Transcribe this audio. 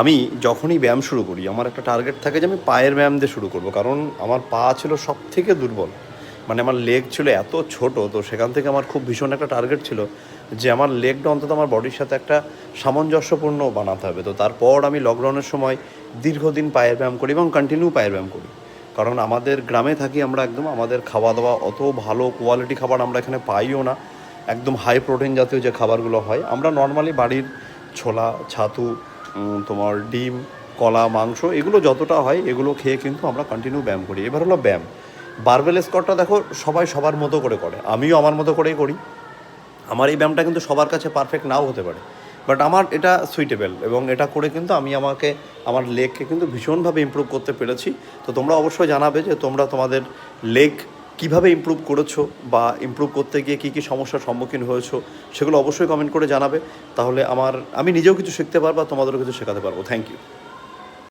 আমি যখনই ব্যায়াম শুরু করি, আমার একটা টার্গেট থাকে যে আমি পায়ের ব্যায়াম দিয়ে শুরু করব। কারণ আমার পা ছিল সব থেকে দুর্বল। মানে আমার লেগ ছিল এত ছোট, তো সেখান থেকে আমার খুব ভীষণ একটা টার্গেট ছিল যে আমার লেগটা অন্তত আমার বডির সাথে একটা সামঞ্জস্যপূর্ণ বানাতে হবে। তো তারপর আমি লকডাউনের সময় দীর্ঘদিন পায়ের ব্যায়াম করি এবং কন্টিনিউ পায়ের ব্যায়াম করি। কারণ আমাদের গ্রামে থাকি আমরা একদম, আমাদের খাওয়া দাওয়া অত ভালো কোয়ালিটি খাবার আমরা এখানে পাইও না। একদম হাই প্রোটিন জাতীয় যে খাবারগুলো হয়, আমরা নর্মালি বাড়ির ছোলা, ছাতু তোমার ডিম, কলা, মাংস, এগুলো যতটা হয়, এগুলো খেয়ে কিন্তু আমরা কন্টিনিউ ব্যায়াম করি। এবার হলো ব্যায়াম। বারবেল স্কটটা দেখো, সবাই সবার মতো করে করে। আমিও আমার মতো করেই করি। আমার এই ব্যায়ামটা কিন্তু সবার কাছে পারফেক্ট নাও হতে পারে। বাট আমার এটা সুইটেবল এবং এটা করে কিন্তু আমি আমাকে, আমার লেগকে কিন্তু ভীষণভাবে ইমপ্রুভ করতে পেরেছি। তো তোমরা অবশ্যই জানাবে যে তোমরা তোমাদের লেগ কীভাবে ইম্প্রুভ করেছ বা ইম্প্রুভ করতে গিয়ে কী কী সমস্যার সম্মুখীন হয়েছো সেগুলো অবশ্যই কমেন্ট করে জানাবে। তাহলে আমার, আমি নিজেও কিছু শিখতে পারব তোমাদেরও কিছু শেখাতে পারব। Thank you